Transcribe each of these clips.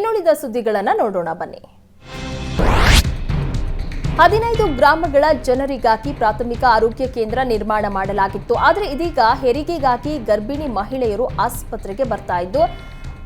ಇನ್ನುಳಿದ ಸುದ್ದಿಗಳನ್ನು ನೋಡೋಣ ಬನ್ನಿ. ಹದಿನೈದು ಗ್ರಾಮಗಳ ಜನರಿಗಾಗಿ ಪ್ರಾಥಮಿಕ ಆರೋಗ್ಯ ಕೇಂದ್ರ ನಿರ್ಮಾಣ ಮಾಡಲಾಗಿತ್ತು. ಆದರೆ ಇದೀಗ ಹೆರಿಗೆಗಾಗಿ ಗರ್ಭಿಣಿ ಮಹಿಳೆಯರು ಆಸ್ಪತ್ರೆಗೆ ಬರ್ತಾ ಇದ್ದು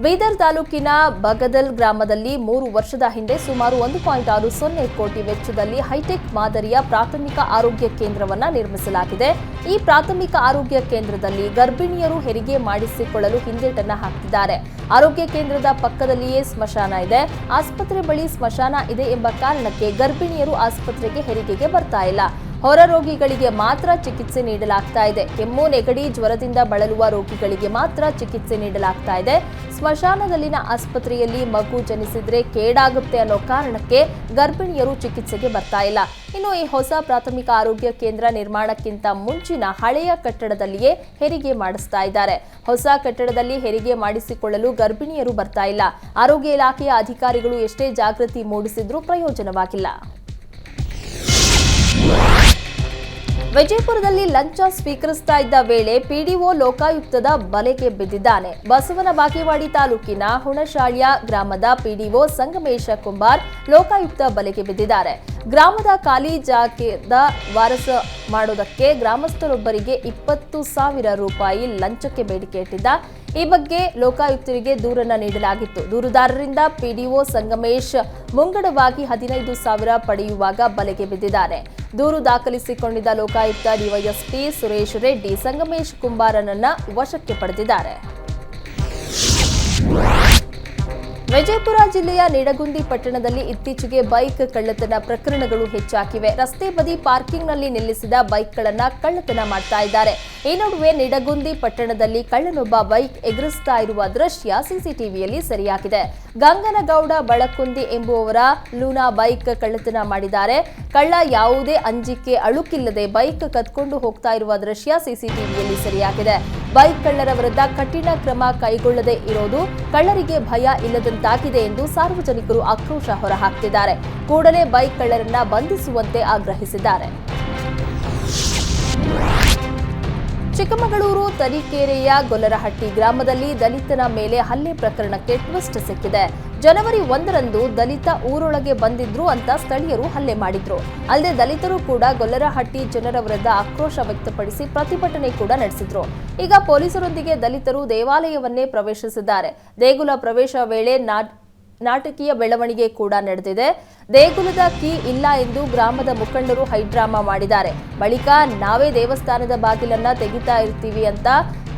ಬೀದರ್ ತಾಲೂಕಿನ ಬಗದಲ್ ಗ್ರಾಮದಲ್ಲಿ ಮೂರು ವರ್ಷದ ಹಿಂದೆ ಸುಮಾರು ಒಂದು ಪಾಯಿಂಟ್ ಆರು ಸೊನ್ನೆ ಕೋಟಿ ವೆಚ್ಚದಲ್ಲಿ ಹೈಟೆಕ್ ಮಾದರಿಯ ಪ್ರಾಥಮಿಕ ಆರೋಗ್ಯ ಕೇಂದ್ರವನ್ನು ನಿರ್ಮಿಸಲಾಗಿದೆ. ಈ ಪ್ರಾಥಮಿಕ ಆರೋಗ್ಯ ಕೇಂದ್ರದಲ್ಲಿ ಗರ್ಭಿಣಿಯರು ಹೆರಿಗೆ ಮಾಡಿಸಿಕೊಳ್ಳಲು ಹಿಂದೇಟನ್ನ ಹಾಕ್ತಿದ್ದಾರೆ. ಆರೋಗ್ಯ ಕೇಂದ್ರದ ಪಕ್ಕದಲ್ಲಿಯೇ ಸ್ಮಶಾನ ಇದೆ. ಆಸ್ಪತ್ರೆ ಬಳಿ ಸ್ಮಶಾನ ಇದೆ ಎಂಬ ಕಾರಣಕ್ಕೆ ಗರ್ಭಿಣಿಯರು ಆಸ್ಪತ್ರೆಗೆ ಹೆರಿಗೆಗೆ ಬರ್ತಾ ಇಲ್ಲ. ಹೊರ ರೋಗಿಗಳಿಗೆ ಮಾತ್ರ ಚಿಕಿತ್ಸೆ ನೀಡಲಾಗ್ತಾ ಇದೆ. ಕೆಮ್ಮು, ನೆಗಡಿ, ಜ್ವರದಿಂದ ಬಳಲುವ ರೋಗಿಗಳಿಗೆ ಮಾತ್ರ ಚಿಕಿತ್ಸೆ ನೀಡಲಾಗ್ತಾ ಇದೆ. ಸ್ಮಶಾನದಲ್ಲಿನ ಆಸ್ಪತ್ರೆಯಲ್ಲಿ ಮಗು ಜನಿಸಿದ್ರೆ ಕೇಡಾಗುತ್ತೆ ಅನ್ನೋ ಕಾರಣಕ್ಕೆ ಗರ್ಭಿಣಿಯರು ಚಿಕಿತ್ಸೆಗೆ ಬರ್ತಾ ಇಲ್ಲ. ಇನ್ನು ಈ ಹೊಸ ಪ್ರಾಥಮಿಕ ಆರೋಗ್ಯ ಕೇಂದ್ರ ನಿರ್ಮಾಣಕ್ಕಿಂತ ಮುಂಚಿನ ಹಳೆಯ ಕಟ್ಟಡದಲ್ಲಿಯೇ ಹೆರಿಗೆ ಮಾಡಿಸ್ತಾ ಇದ್ದಾರೆ. ಹೊಸ ಕಟ್ಟಡದಲ್ಲಿ ಹೆರಿಗೆ ಮಾಡಿಸಿಕೊಳ್ಳಲು ಗರ್ಭಿಣಿಯರು ಬರ್ತಾ ಇಲ್ಲ. ಆರೋಗ್ಯ ಇಲಾಖೆಯ ಅಧಿಕಾರಿಗಳು ಎಷ್ಟೇ ಜಾಗೃತಿ ಮೂಡಿಸಿದ್ರೂ ಪ್ರಯೋಜನವಾಗಿಲ್ಲ. ವಿಜಯಪುರದಲ್ಲಿ ಲಂಚ ಸ್ವೀಕರಿಸ್ತಾ ಇದ್ದ ವೇಳೆ ಪಿಡಿಒ ಲೋಕಾಯುಕ್ತದ ಬಲೆಗೆ ಬಿದ್ದಿದ್ದಾನೆ. ಬಸವನ ಬಾಗೇವಾಡಿ ತಾಲೂಕಿನ ಹುಣಶಾಳ್ಯ ಗ್ರಾಮದ ಪಿಡಿಒ ಸಂಗಮೇಶ ಕುಂಬಾರ್ ಲೋಕಾಯುಕ್ತ ಬಲೆಗೆ ಬಿದ್ದಿದ್ದಾರೆ. ಗ್ರಾಮದ ಖಾಲಿ ಜಾಗದ ವಾರಸ ಮಾಡೋದಕ್ಕೆ ಗ್ರಾಮಸ್ಥರೊಬ್ಬರಿಗೆ ಇಪ್ಪತ್ತು ಸಾವಿರ ರೂಪಾಯಿ ಲಂಚಕ್ಕೆ ಬೇಡಿಕೆ ಇಟ್ಟಿದ್ದ. ಈ ಬಗ್ಗೆ ಲೋಕಾಯುಕ್ತರಿಗೆ ದೂರನ್ನ ನೀಡಲಾಗಿತ್ತು. ದೂರುದಾರರಿಂದ ಪಿಡಿಒ ಸಂಗಮೇಶ್ ಮುಂಗಡವಾಗಿ ಹದಿನೈದು ಸಾವಿರ ಪಡೆಯುವಾಗ ಬಲೆಗೆ ಬಿದ್ದಿದ್ದಾನೆ ದೂರು ದಾಖಲಿಸಿಕೊಂಡಿದ್ದ ಲೋಕಾಯುಕ್ತ ಡಿವೈಎಸ್ಪಿ ಸುರೇಶ್ ರೆಡ್ಡಿ ಸಂಗಮೇಶ್ ಕುಂಬಾರನನ್ನ ವಶಕ್ಕೆ ಪಡೆದಿದ್ದಾರೆ. ವಿಜಯಪುರ ಜಿಲ್ಲೆಯ ನಿಡಗುಂದಿ ಪಟ್ಟಣದಲ್ಲಿ ಇತ್ತೀಚೆಗೆ ಬೈಕ್ ಕಳ್ಳತನ ಪ್ರಕರಣಗಳು ಹೆಚ್ಚಾಗಿವೆ. ರಸ್ತೆ ಬದಿ ಪಾರ್ಕಿಂಗ್ನಲ್ಲಿ ನಿಲ್ಲಿಸಿದ ಬೈಕ್ಗಳನ್ನ ಕಳ್ಳತನ ಮಾಡ್ತಾ ಇದ್ದಾರೆ. ಈ ನಡುವೆ ನಿಡಗುಂದಿ ಪಟ್ಟಣದಲ್ಲಿ ಕಳ್ಳನೊಬ್ಬ ಬೈಕ್ ಎಗರಿಸ್ತಾ ಇರುವ ದೃಶ್ಯ ಸಿಸಿಟಿವಿಯಲ್ಲಿ ಸೆರೆಯಾಗಿದೆ. ಗಂಗನಗೌಡ ಬಳಕುಂದಿ ಎಂಬುವವರ ಲೂನಾ ಬೈಕ್ ಕಳ್ಳತನ ಮಾಡಿದ್ದಾರೆ. ಕಳ್ಳ ಯಾವುದೇ ಅಂಜಿಕೆ ಅಳುಕಿಲ್ಲದೆ ಬೈಕ್ ಕದ್ಕೊಂಡು ಹೋಗ್ತಾ ಇರುವ ದೃಶ್ಯ ಸಿಸಿಟಿವಿಯಲ್ಲಿ ಸೆರೆಯಾಗಿದೆ. ಬೈಕ್ ಕಳ್ಳರ ವಿರುದ್ಧ ಕಠಿಣ ಕ್ರಮ ಕೈಗೊಳ್ಳದೆ ಇರೋದು ಕಳ್ಳರಿಗೆ ಭಯ ಇಲ್ಲದಂತಾಗಿದೆ ಎಂದು ಸಾರ್ವಜನಿಕರು ಆಕ್ರೋಶ ಹೊರಹಾಕ್ತಿದ್ದಾರೆ ಕೂಡಲೇ ಬೈಕ್ ಕಳ್ಳರನ್ನ ಬಂಧಿಸುವಂತೆ ಆಗ್ರಹಿಸಿದ್ದಾರೆ. ಚಿಕ್ಕಮಗಳೂರು, ತರೀಕೆರೆಯ ಗೊಲ್ಲರಹಟ್ಟಿ ಗ್ರಾಮದಲ್ಲಿ ದಲಿತನ ಮೇಲೆ ಹಲ್ಲೆ ಪ್ರಕರಣಕ್ಕೆ ಟ್ವಿಸ್ಟ್ ಸಿಕ್ಕಿದೆ. ಜನವರಿ ಒಂದರಂದು ದಲಿತ ಊರೊಳಗೆ ಬಂದಿದ್ರು ಅಂತ ಸ್ಥಳೀಯರು ಹಲ್ಲೆ ಮಾಡಿದ್ರು. ಅಲ್ಲದೆ ದಲಿತರು ಕೂಡ ಗೊಲ್ಲರಹಟ್ಟಿ ಜನರ ವಿರುದ್ಧ ಆಕ್ರೋಶ ವ್ಯಕ್ತಪಡಿಸಿ ಪ್ರತಿಭಟನೆ ಕೂಡ ನಡೆಸಿದ್ರು. ಈಗ ಪೊಲೀಸರೊಂದಿಗೆ ದಲಿತರು ದೇವಾಲಯವನ್ನೇ ಪ್ರವೇಶಿಸಿದ್ದಾರೆ. ದೇಗುಲ ಪ್ರವೇಶ ವೇಳೆ ನಾ ನಾಟಕೀಯ ಬೆಳವಣಿಗೆ ಕೂಡ ನಡೆದಿದೆ. ದೇಗುಲದ ಕೀ ಇಲ್ಲ ಎಂದು ಗ್ರಾಮದ ಮುಖಂಡರು ಹೈಡ್ರಾಮಾ ಮಾಡಿದ್ದಾರೆ. ಬಳಿಕ ನಾವೇ ದೇವಸ್ಥಾನದ ಬಾಗಿಲನ್ನ ತೆಗಿತಾ ಇರ್ತೀವಿ ಅಂತ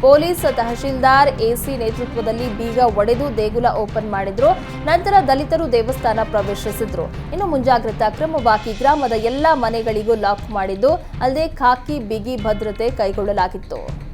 ಪೊಲೀಸ್ ತಹಶೀಲ್ದಾರ್ ಎಸಿ ನೇತೃತ್ವದಲ್ಲಿ ಬೀಗ ಒಡೆದು ದೇಗುಲ ಓಪನ್ ಮಾಡಿದ್ರು. ನಂತರ ದಲಿತರು ದೇವಸ್ಥಾನ ಪ್ರವೇಶಿಸಿದ್ರು. ಇನ್ನು ಮುಂಜಾಗ್ರತಾ ಕ್ರಮವಾಗಿ ಗ್ರಾಮದ ಎಲ್ಲಾ ಮನೆಗಳಿಗೂ ಲಾಕ್ ಮಾಡಿದ್ದು, ಅಲ್ಲದೆ ಖಾಕಿ, ಬಿಗಿ ಭದ್ರತೆ ಕೈಗೊಳ್ಳಲಾಗಿತ್ತು.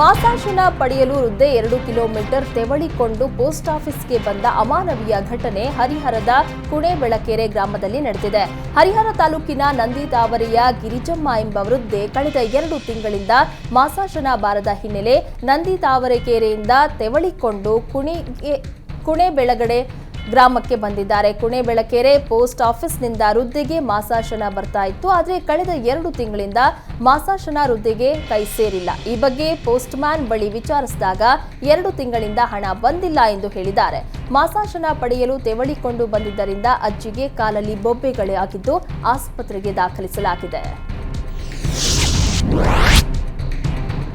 ಮಾಸಾಶನ ಪಡೆಯಲು ವೃದ್ಧೆ ಎರಡು ಕಿಲೋಮೀಟರ್ ತೆವಳಿಕೊಂಡು ಪೋಸ್ಟ್ ಆಫೀಸ್ಗೆ ಬಂದ ಅಮಾನವೀಯ ಘಟನೆ ಹರಿಹರದ ಕುಣೆಬೆಳಕೆರೆ ಗ್ರಾಮದಲ್ಲಿ ನಡೆದಿದೆ. ಹರಿಹರ ತಾಲೂಕಿನ ನಂದಿ ತಾವರೆಯ ಗಿರಿಜಮ್ಮ ಎಂಬ ವೃದ್ಧೆ ಕಳೆದ ಎರಡು ತಿಂಗಳಿಂದ ಮಾಸಾಶನ ಬಾರದ ಹಿನ್ನೆಲೆ ನಂದಿ ತಾವರೆಕೆರೆಯಿಂದ ತೆವಳಿಕೊಂಡು ಕುಣಿಗೆ ಕುಣೆಬೆಳಗಡೆ ಗ್ರಾಮಕ್ಕೆ ಬಂದಿದ್ದಾರೆ. ಕುಣೆಬೆಳಕೆರೆ ಪೋಸ್ಟ್ ಆಫೀಸ್ನಿಂದ ವೃದ್ಧಿಗೆ ಮಾಸಾಶನ ಬರ್ತಾ ಇತ್ತು. ಆದರೆ ಕಳೆದ ಎರಡು ತಿಂಗಳಿಂದ ಮಾಸಾಶನ ವೃದ್ಧಿಗೆ ಕೈ ಸೇರಿಲ್ಲ. ಈ ಬಗ್ಗೆ ಪೋಸ್ಟ್ ಮ್ಯಾನ್ ಬಳಿ ವಿಚಾರಿಸಿದಾಗ ಎರಡು ತಿಂಗಳಿಂದ ಹಣ ಬಂದಿಲ್ಲ ಎಂದು ಹೇಳಿದ್ದಾರೆ. ಮಾಸಾಶನ ಪಡೆಯಲು ತೆವಳಿಕೊಂಡು ಬಂದಿದ್ದರಿಂದ ಅಜ್ಜಿಗೆ ಕಾಲಲ್ಲಿ ಬೊಬ್ಬೆಗಳೇ ಆಗಿದ್ದು ಆಸ್ಪತ್ರೆಗೆ ದಾಖಲಿಸಲಾಗಿದೆ.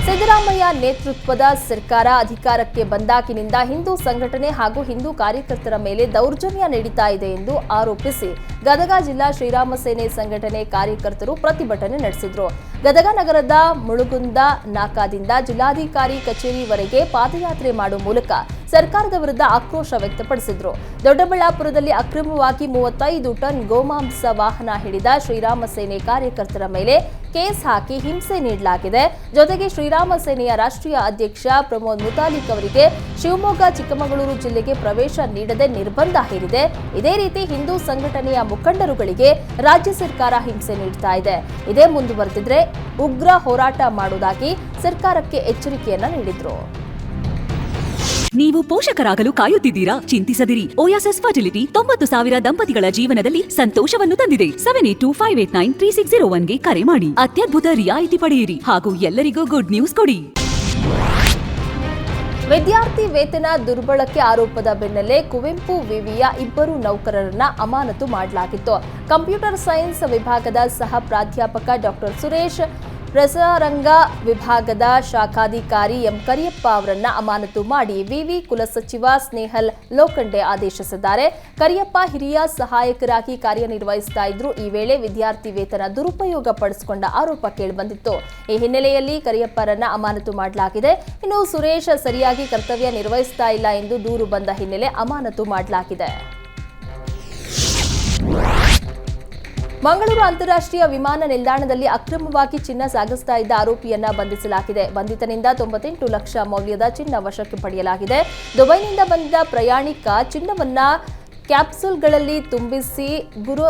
ಸಿದ್ದರಾಮಯ್ಯ ನೇತೃತ್ವದ ಸರ್ಕಾರ ಅಧಿಕಾರಕ್ಕೆ ಬಂದಾಗಿನಿಂದ ಹಿಂದೂ ಸಂಘಟನೆ ಹಾಗೂ ಹಿಂದೂ ಕಾರ್ಯಕರ್ತರ ಮೇಲೆ ದೌರ್ಜನ್ಯ ನಡೀತಾ ಇದೆ ಎಂದು ಆರೋಪಿಸಿ ಗದಗ ಜಿಲ್ಲಾ ಶ್ರೀರಾಮ ಸೇನೆ ಸಂಘಟನೆ ಕಾರ್ಯಕರ್ತರು ಪ್ರತಿಭಟನೆ ನಡೆಸಿದ್ರು. ಗದಗ ನಗರದ ಮುಳುಗುಂದ ನಾಕಾದಿಂದ ಜಿಲ್ಲಾಧಿಕಾರಿ ಕಚೇರಿವರೆಗೆ ಪಾದಯಾತ್ರೆ ಮಾಡುವ ಮೂಲಕ ಸರ್ಕಾರದ ವಿರುದ್ಧ ಆಕ್ರೋಶ ವ್ಯಕ್ತಪಡಿಸಿದ್ರು. ದೊಡ್ಡಬಳ್ಳಾಪುರದಲ್ಲಿ ಅಕ್ರಮವಾಗಿ ಮೂವತ್ತೈದು ಟನ್ ಗೋಮಾಂಸ ವಾಹನ ಹಿಡಿದ ಶ್ರೀರಾಮ ಸೇನೆ ಕಾರ್ಯಕರ್ತರ ಮೇಲೆ ಕೇಸ್ ಹಾಕಿ ಹಿಂಸೆ ನೀಡಲಾಗಿದೆ. ಜೊತೆಗೆ ಶ್ರೀರಾಮ ಸೇನೆಯ ರಾಷ್ಟ್ರೀಯ ಅಧ್ಯಕ್ಷ ಪ್ರಮೋದ್ ಮುತಾಲಿಕ್ ಅವರಿಗೆ ಶಿವಮೊಗ್ಗ, ಚಿಕ್ಕಮಗಳೂರು ಜಿಲ್ಲೆಗೆ ಪ್ರವೇಶ ನೀಡದೆ ನಿರ್ಬಂಧ ಹೇರಿದೆ. ಇದೇ ರೀತಿ ಹಿಂದೂ ಸಂಘಟನೆಯ ಮುಖಂಡರುಗಳಿಗೆ ರಾಜ್ಯ ಸರ್ಕಾರ ಹಿಂಸೆ ನೀಡ್ತಾ ಇದೆ. ಇದೇ ಮುಂದುವರೆದಿದ್ರೆ ಉಗ್ರ ಹೋರಾಟ ಮಾಡುವುದಾಗಿ ಸರ್ಕಾರಕ್ಕೆ ಎಚ್ಚರಿಕೆಯನ್ನ ನೀಡಿದ್ರು. ನೀವು ಪೋಷಕರಾಗಲು ಕಾಯುತ್ತಿದ್ದೀರಾ? ಚಿಂತಿಸದಿರಿ. ಓಯಾಸಸ್ ಫರ್ಟಿಲಿಟಿ ತೊಂಬತ್ತು ಸಾವಿರ ದಂಪತಿಗಳ ಜೀವನದಲ್ಲಿ ಸಂತೋಷವನ್ನು ತಂದಿದೆ. Seven eight two five eight nine three six zero ಒನ್ಗೆ ಕರೆ ಮಾಡಿ. ಅತ್ಯದ್ಭುತ ರಿಯಾಯಿತಿ ಪಡೆಯಿರಿ ಹಾಗೂ ಎಲ್ಲರಿಗೂ ಗುಡ್ ನ್ಯೂಸ್ ಕೊಡಿ. ವಿದ್ಯಾರ್ಥಿ ವೇತನ ದುರ್ಬಳಕೆ ಆರೋಪದ ಬೆನ್ನಲ್ಲೇ ಕುವೆಂಪು, ವಿವಿಯ ಇಬ್ಬರು ನೌಕರರನ್ನ ಅಮಾನತು ಮಾಡಲಾಗಿತ್ತು. ಕಂಪ್ಯೂಟರ್ ಸೈನ್ಸ್ ವಿಭಾಗದ ಸಹ ಪ್ರಾಧ್ಯಾಪಕ ಡಾಕ್ಟರ್ ಸುರೇಶ್ ಪ್ರಸಾರಂಗ ವಿಭಾಗದ ಶಾಖಾಧಿಕಾರಿ ಎಂ ಕರಿಯಪ್ಪ ಅವರನ್ನ ಅಮಾನತು ಮಾಡಿ ವಿವಿ ಕುಲಸಚಿವ ಸ್ನೇಹಲ್ ಲೋಖಂಡೆ ಆದೇಶಿಸಿದ್ದಾರೆ. ಕರಿಯಪ್ಪ ಹಿರಿಯ ಸಹಾಯಕರಾಗಿ ಕಾರ್ಯನಿರ್ವಹಿಸುತ್ತಾ ಇದ್ರು. ಈ ವೇಳೆ ವಿದ್ಯಾರ್ಥಿ ವೇತನ ದುರುಪಯೋಗ ಪಡಿಸಿಕೊಂಡ ಆರೋಪ ಕೇಳಿಬಂದಿತ್ತು. ಈ ಹಿನ್ನೆಲೆಯಲ್ಲಿ ಕರಿಯಪ್ಪರನ್ನ ಅಮಾನತು ಮಾಡಲಾಗಿದೆ. ಇನ್ನು ಸುರೇಶ್ ಸರಿಯಾಗಿ ಕರ್ತವ್ಯ ನಿರ್ವಹಿಸ್ತಾ ಇಲ್ಲ ಎಂದು ದೂರು ಬಂದ ಹಿನ್ನೆಲೆ ಅಮಾನತು ಮಾಡಲಾಗಿದೆ. ಮಂಗಳೂರು ಅಂತಾರಾಷ್ಟ್ರೀಯ ವಿಮಾನ ನಿಲ್ದಾಣದಲ್ಲಿ ಅಕ್ರಮವಾಗಿ ಚಿನ್ನ ಸಾಗಿಸ್ತಾ ಇದ್ದ ಆರೋಪಿಯನ್ನ ಬಂಧಿಸಲಾಗಿದೆ. ಬಂಧಿತನಿಂದ ತೊಂಬತ್ತೆಂಟು ಲಕ್ಷ ಮೌಲ್ಯದ ಚಿನ್ನ ವಶಕ್ಕೆ ಪಡೆಯಲಾಗಿದೆ. ದುಬೈನಿಂದ ಬಂದಿದ್ದ ಪ್ರಯಾಣಿಕ ಚಿನ್ನವನ್ನ ಕ್ಯಾಪ್ಸೂಲ್ಗಳಲ್ಲಿ ತುಂಬಿಸಿ ಗುರು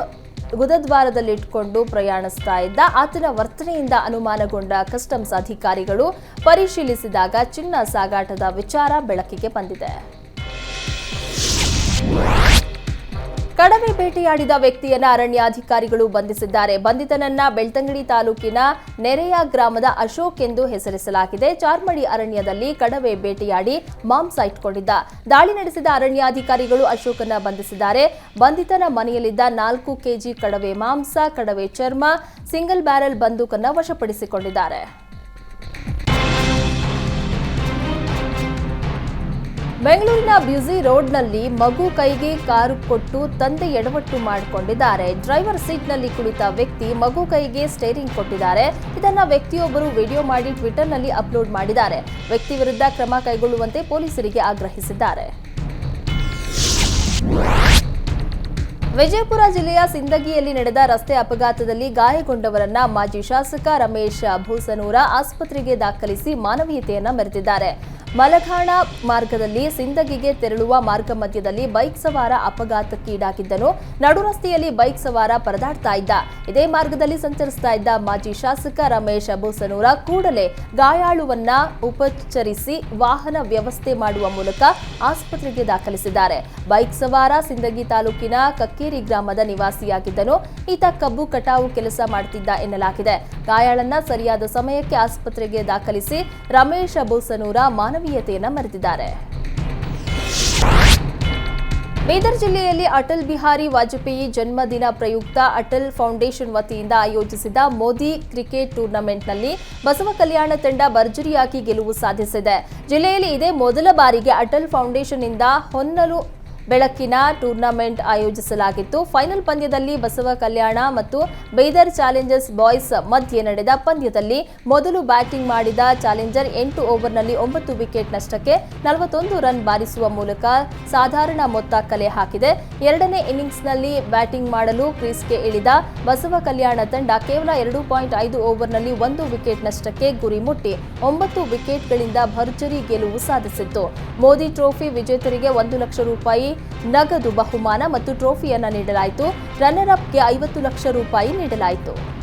ಗುದದ್ವಾರದಲ್ಲಿಟ್ಕೊಂಡು ಪ್ರಯಾಣಿಸ್ತಾ ಇದ್ದ. ಆತನ ವರ್ತನೆಯಿಂದ ಅನುಮಾನಗೊಂಡ ಕಸ್ಟಮ್ಸ್ ಅಧಿಕಾರಿಗಳು ಪರಿಶೀಲಿಸಿದಾಗ ಚಿನ್ನ ಸಾಗಾಟದ ವಿಚಾರ ಬೆಳಕಿಗೆ ಬಂದಿದೆ. ಕಡವೆ ಬೇಟೆಯಾಡಿದ ವ್ಯಕ್ತಿಯನ್ನ ಅರಣ್ಯಾಧಿಕಾರಿಗಳು ಬಂಧಿಸಿದ್ದಾರೆ. ಬಂಧಿತನನ್ನ ಬೆಳ್ತಂಗಡಿ ತಾಲೂಕಿನ ನೆರೆಯ ಗ್ರಾಮದ ಅಶೋಕ್ ಎಂದು ಹೆಸರಿಸಲಾಗಿದೆ. ಚಾರ್ಮಡಿ ಅರಣ್ಯದಲ್ಲಿ ಕಡವೆ ಬೇಟೆಯಾಡಿ ಮಾಂಸ ಇಟ್ಕೊಂಡಿದ್ದ. ದಾಳಿ ನಡೆಸಿದ ಅರಣ್ಯಾಧಿಕಾರಿಗಳು ಅಶೋಕನ್ನ ಬಂಧಿಸಿದ್ದಾರೆ. ಬಂಧಿತನ ಮನೆಯಲ್ಲಿದ್ದ ನಾಲ್ಕು ಕೆಜಿ ಕಡವೆ ಮಾಂಸ, ಕಡವೆ ಚರ್ಮ, ಸಿಂಗಲ್ ಬ್ಯಾರೆಲ್ ಬಂದೂಕನ್ನ ವಶಪಡಿಸಿಕೊಂಡಿದ್ದಾರೆ. ಬೆಂಗಳೂರಿನ ಬ್ಯುಸಿ ರೋಡ್ನಲ್ಲಿ ಮಗು ಕೈಗೆ ಕಾರು ಕೊಟ್ಟು ತಂದೆ ಎಡವಟ್ಟು ಮಾಡಿಕೊಂಡಿದ್ದಾರೆ. ಡ್ರೈವರ್ ಸೀಟ್ನಲ್ಲಿ ಕುಳಿತ ವ್ಯಕ್ತಿ ಮಗು ಕೈಗೆ ಸ್ಟೇರಿಂಗ್ ಕೊಟ್ಟಿದ್ದಾರೆ. ಇದನ್ನ ವ್ಯಕ್ತಿಯೊಬ್ಬರು ವಿಡಿಯೋ ಮಾಡಿ ಟ್ವಿಟರ್ನಲ್ಲಿ ಅಪ್ಲೋಡ್ ಮಾಡಿದ್ದಾರೆ. ವ್ಯಕ್ತಿ ವಿರುದ್ಧ ಕ್ರಮ ಕೈಗೊಳ್ಳುವಂತೆ ಪೊಲೀಸರಿಗೆ ಆಗ್ರಹಿಸಿದ್ದಾರೆ. ವಿಜಯಪುರ ಜಿಲ್ಲೆಯ ಸಿಂದಗಿಯಲ್ಲಿ ನಡೆದ ರಸ್ತೆ ಅಪಘಾತದಲ್ಲಿ ಗಾಯಗೊಂಡವರನ್ನ ಮಾಜಿ ಶಾಸಕ ರಮೇಶ್ ಭೂಸನೂರ ಆಸ್ಪತ್ರೆಗೆ ದಾಖಲಿಸಿ ಮಾನವೀಯತೆಯನ್ನ ಮೆರೆದಿದ್ದಾರೆ. ಮಲಘಾಣ ಮಾರ್ಗದಲ್ಲಿ ಸಿಂದಗಿಗೆ ತೆರಳುವ ಮಾರ್ಗ ಮಧ್ಯದಲ್ಲಿ ಬೈಕ್ ಸವಾರ ಅಪಘಾತಕ್ಕೀಡಾಗಿದ್ದನು ನಡು ರಸ್ತೆಯಲ್ಲಿ ಬೈಕ್ ಸವಾರ ಪರದಾಡ್ತಾ ಇದ್ದ. ಇದೇ ಮಾರ್ಗದಲ್ಲಿ ಸಂಚರಿಸ್ತಾ ಇದ್ದ ಮಾಜಿ ಶಾಸಕ ರಮೇಶ್ ಬೂಸನೂರ ಕೂಡಲೇ ಗಾಯಾಳುವನ್ನ ಉಪಚರಿಸಿ ವಾಹನ ವ್ಯವಸ್ಥೆ ಮಾಡುವ ಮೂಲಕ ಆಸ್ಪತ್ರೆಗೆ ದಾಖಲಿಸಿದ್ದಾರೆ. ಬೈಕ್ ಸವಾರ ಸಿಂದಗಿ ತಾಲೂಕಿನ ಕಕ್ಕೇರಿ ಗ್ರಾಮದ ನಿವಾಸಿಯಾಗಿದ್ದನು. ಈತ ಕಬ್ಬು ಕಟಾವು ಕೆಲಸ ಮಾಡುತ್ತಿದ್ದ ಎನ್ನಲಾಗಿದೆ. ಗಾಯಾಳನ್ನ ಸರಿಯಾದ ಸಮಯಕ್ಕೆ ಆಸ್ಪತ್ರೆಗೆ ದಾಖಲಿಸಿ ರಮೇಶ್ ಬೋಸನೂರ ಮಾನವೀಯತೆಯನ್ನ ಮರೆತಿದ್ದಾರೆ. ಬೀದರ್ ಜಿಲ್ಲೆಯಲ್ಲಿ ಅಟಲ್ ಬಿಹಾರಿ ವಾಜಪೇಯಿ ಜನ್ಮದಿನ ಪ್ರಯುಕ್ತ ಅಟಲ್ ಫೌಂಡೇಶನ್ ವತಿಯಿಂದ ಆಯೋಜಿಸಿದ ಮೋದಿ ಕ್ರಿಕೆಟ್ ಟೂರ್ನಮೆಂಟ್ನಲ್ಲಿ ಬಸವ ಕಲ್ಯಾಣ ತಂಡ ಭರ್ಜರಿಯಾಗಿ ಗೆಲುವು ಸಾಧಿಸಿದೆ. ಜಿಲ್ಲೆಯಲ್ಲಿ ಇದೇ ಮೊದಲ ಬಾರಿಗೆ ಅಟಲ್ ಫೌಂಡೇಶನ್ನಿಂದ ಹೊನ್ನಲು ಬೆಳಕಿನ ಟೂರ್ನಮೆಂಟ್ ಆಯೋಜಿಸಲಾಗಿತ್ತು. ಫೈನಲ್ ಪಂದ್ಯದಲ್ಲಿ ಬಸವ ಕಲ್ಯಾಣ ಮತ್ತು ಬೈದರ್ ಚಾಲೆಂಜರ್ಸ್ ಬಾಯ್ಸ್ ಮಧ್ಯೆ ನಡೆದ ಪಂದ್ಯದಲ್ಲಿ ಮೊದಲು ಬ್ಯಾಟಿಂಗ್ ಮಾಡಿದ ಚಾಲೆಂಜರ್ ಎಂಟು ಓವರ್ನಲ್ಲಿ ಒಂಬತ್ತು ವಿಕೆಟ್ ನಷ್ಟಕ್ಕೆ ನಲವತ್ತೊಂದು ರನ್ ಬಾರಿಸುವ ಮೂಲಕ ಸಾಧಾರಣ ಮೊತ್ತ ಕಲೆ ಹಾಕಿದೆ. ಎರಡನೇ ಇನ್ನಿಂಗ್ಸ್ನಲ್ಲಿ ಬ್ಯಾಟಿಂಗ್ ಮಾಡಲು ಕ್ರೀಸ್ಗೆ ಇಳಿದ ಬಸವ ಕಲ್ಯಾಣ ತಂಡ ಕೇವಲ ಎರಡು ಪಾಯಿಂಟ್ ಐದು ಓವರ್ನಲ್ಲಿ ಒಂದು ವಿಕೆಟ್ ನಷ್ಟಕ್ಕೆ ಗುರಿ ಮುಟ್ಟಿ ಒಂಬತ್ತು ವಿಕೆಟ್ಗಳಿಂದ ಭರ್ಜರಿ ಗೆಲುವು ಸಾಧಿಸಿತ್ತು. ಮೋದಿ ಟ್ರೋಫಿ ವಿಜೇತರಿಗೆ ಒಂದು ಲಕ್ಷ ರೂಪಾಯಿ ನಗದು ಬಹುಮಾನ ಮತ್ತು ಟ್ರೋಫಿಯನ್ನು ನೀಡಲಾಯಿತು. ರನ್ನರ್ ಅಪ್ಗೆ ಐವತ್ತು ಲಕ್ಷ ರೂಪಾಯಿ ನೀಡಲಾಯಿತು.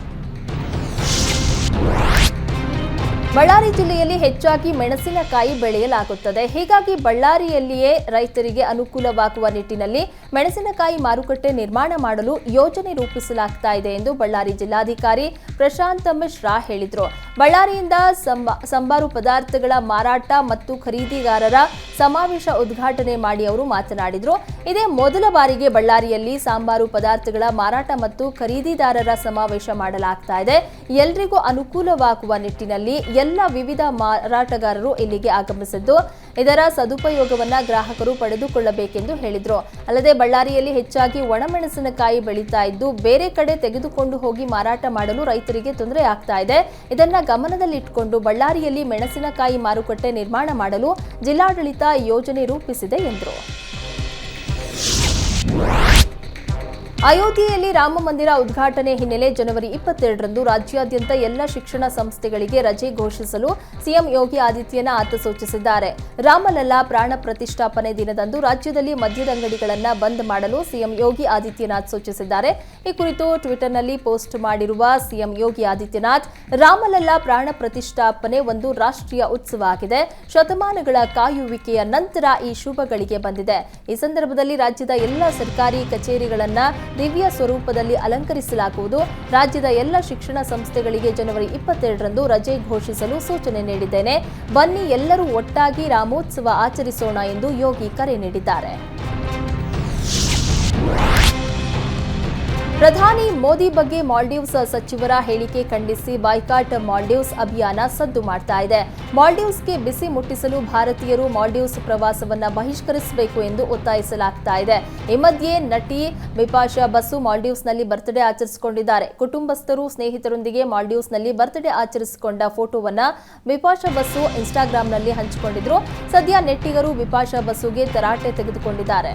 ಬಳ್ಳಾರಿ ಜಿಲ್ಲೆಯಲ್ಲಿ ಹೆಚ್ಚಾಗಿ ಮೆಣಸಿನಕಾಯಿ ಬೆಳೆಯಲಾಗುತ್ತದೆ. ಹೀಗಾಗಿ ಬಳ್ಳಾರಿಯಲ್ಲಿಯೇ ರೈತರಿಗೆ ಅನುಕೂಲವಾಗುವ ನಿಟ್ಟಿನಲ್ಲಿ ಮೆಣಸಿನಕಾಯಿ ಮಾರುಕಟ್ಟೆ ನಿರ್ಮಾಣ ಮಾಡಲು ಯೋಜನೆ ರೂಪಿಸಲಾಗ್ತಾ ಇದೆ ಎಂದು ಬಳ್ಳಾರಿ ಜಿಲ್ಲಾಧಿಕಾರಿ ಪ್ರಶಾಂತ ಮಿಶ್ರಾ ಹೇಳಿದರು. ಬಳ್ಳಾರಿಯಿಂದ ಸಂಬ- ಸಂಬಾರು ಪದಾರ್ಥಗಳ ಮಾರಾಟ ಮತ್ತು ಖರೀದಿಗಾರರ ಸಮಾವೇಶ ಉದ್ಘಾಟನೆ ಮಾಡಿ ಅವರು ಮಾತನಾಡಿದರು. ಇದೇ ಮೊದಲ ಬಾರಿಗೆ ಬಳ್ಳಾರಿಯಲ್ಲಿ ಸಾಂಬಾರು ಪದಾರ್ಥಗಳ ಮಾರಾಟ ಮತ್ತು ಖರೀದಿದಾರರ ಸಮಾವೇಶ ಮಾಡಲಾಗ್ತಾ ಇದೆ. ಎಲ್ರಿಗೂ ಅನುಕೂಲವಾಗುವ ನಿಟ್ಟಿನಲ್ಲಿ ಎಲ್ಲ ವಿವಿಧ ಮಾರಾಟಗಾರರು ಇಲ್ಲಿಗೆ ಆಗಮಿಸಿದ್ದು, ಇದರ ಸದುಪಯೋಗವನ್ನ ಗ್ರಾಹಕರು ಪಡೆದುಕೊಳ್ಳಬೇಕೆಂದು ಹೇಳಿದರು. ಅಲ್ಲದೆ ಬಳ್ಳಾರಿಯಲ್ಲಿ ಹೆಚ್ಚಾಗಿ ಒಣಮೆಣಸಿನಕಾಯಿ ಬೆಳೀತಾ ಇದ್ದು, ಬೇರೆ ಕಡೆ ತೆಗೆದುಕೊಂಡು ಹೋಗಿ ಮಾರಾಟ ಮಾಡಲು ರೈತರಿಗೆ ತೊಂದರೆ ಆಗ್ತಾ ಇದೆ. ಇದನ್ನ ಗಮನದಲ್ಲಿಟ್ಟುಕೊಂಡು ಬಳ್ಳಾರಿಯಲ್ಲಿ ಮೆಣಸಿನಕಾಯಿ ಮಾರುಕಟ್ಟೆ ನಿರ್ಮಾಣ ಮಾಡಲು ಜಿಲ್ಲಾಡಳಿತ ಯೋಜನೆ ರೂಪಿಸಿದೆ ಎಂದರು. ಅಯೋಧ್ಯೆಯಲ್ಲಿ ರಾಮ ಮಂದಿರ ಉದ್ಘಾಟನೆ ಹಿನ್ನೆಲೆ ಜನವರಿ ಇಪ್ಪತ್ತೆರಡರಂದು ರಾಜ್ಯಾದ್ಯಂತ ಎಲ್ಲ ಶಿಕ್ಷಣ ಸಂಸ್ಥೆಗಳಿಗೆ ರಜೆ ಘೋಷಿಸಲು ಸಿಎಂ ಯೋಗಿ ಆದಿತ್ಯನಾಥ್ ಸೂಚಿಸಿದ್ದಾರೆ ರಾಮಲಲ್ಲಾ ಪ್ರಾಣ ಪ್ರತಿಷ್ಠಾಪನೆ ದಿನದಂದು ರಾಜ್ಯದಲ್ಲಿ ಮದ್ಯದ ಅಂಗಡಿಗಳನ್ನ ಬಂದ್ ಮಾಡಲು ಸಿಎಂ ಯೋಗಿ ಆದಿತ್ಯನಾಥ್ ಸೂಚಿಸಿದ್ದಾರೆ. ಈ ಕುರಿತು ಟ್ವಿಟರ್ನಲ್ಲಿ ಪೋಸ್ಟ್ ಮಾಡಿರುವ ಸಿಎಂ ಯೋಗಿ ಆದಿತ್ಯನಾಥ್, ರಾಮಲಲ್ಲಾ ಪ್ರಾಣ ಪ್ರತಿಷ್ಠಾಪನೆ ಒಂದು ರಾಷ್ಟ್ರೀಯ ಉತ್ಸವ ಆಗಿದೆ. ಶತಮಾನಗಳ ಕಾಯುವಿಕೆಯ ನಂತರ ಈ ಶುಭಗಳಿಗೆ ಬಂದಿದೆ. ಈ ಸಂದರ್ಭದಲ್ಲಿ ರಾಜ್ಯದ ಎಲ್ಲ ಸರ್ಕಾರಿ ಕಚೇರಿಗಳನ್ನ ದಿವ್ಯ ಸ್ವರೂಪದಲ್ಲಿ ಅಲಂಕರಿಸಲಾಗುವುದು. ರಾಜ್ಯದ ಎಲ್ಲ ಶಿಕ್ಷಣ ಸಂಸ್ಥೆಗಳಿಗೆ ಜನವರಿ ಇಪ್ಪತ್ತೆರಡರಂದು ರಜೆ ಘೋಷಿಸಲು ಸೂಚನೆ ನೀಡಿದ್ದೇನೆ. ಬನ್ನಿ ಎಲ್ಲರೂ ಒಟ್ಟಾಗಿ ರಾಮೋತ್ಸವ ಆಚರಿಸೋಣ ಎಂದು ಯೋಗಿ ಕರೆ ನೀಡಿದ್ದಾರೆ. ಪ್ರಧಾನಿ ಮೋದಿ ಬಗ್ಗೆ ಮಾಲ್ಡೀವ್ಸ್ ಸಚಿವರ ಹೇಳಿಕೆ ಖಂಡಿಸಿ ಬಾಯ್ಕಾಟ್ ಮಾಲ್ಡೀವ್ಸ್ ಅಭಿಯಾನ ಸದ್ದು ಮಾಡ್ತಾ ಇದೆ. ಮಾಲ್ಡೀವ್ಸ್ಗೆ ಬಿಸಿ ಮುಟ್ಟಿಸಲು ಭಾರತೀಯರು ಮಾಲ್ಡೀವ್ಸ್ ಪ್ರವಾಸವನ್ನು ಬಹಿಷ್ಕರಿಸಬೇಕು ಎಂದು ಒತ್ತಾಯಿಸಲಾಗ್ತಾ ಇದೆ. ಈ ಮಧ್ಯೆ ನಟಿ ಬಿಪಾಶಾ ಬಸು ಮಾಲ್ಡೀವ್ಸ್ನಲ್ಲಿ ಬರ್ತ್ಡೇ ಆಚರಿಸಿಕೊಂಡಿದ್ದಾರೆ. ಕುಟುಂಬಸ್ಥರು, ಸ್ನೇಹಿತರೊಂದಿಗೆ ಮಾಲ್ಡೀವ್ಸ್ನಲ್ಲಿ ಬರ್ತ್ಡೇ ಆಚರಿಸಿಕೊಂಡ ಫೋಟೋವನ್ನ ಬಿಪಾಶಾ ಬಸ್ಸು ಇನ್ಸ್ಟಾಗ್ರಾಂನಲ್ಲಿ ಹಂಚಿಕೊಂಡಿದ್ರು. ಸದ್ಯ ನೆಟ್ಟಿಗರು ಬಿಪಾಶಾ ಬಸುಗೆ ತರಾಟೆ ತೆಗೆದುಕೊಂಡಿದ್ದಾರೆ.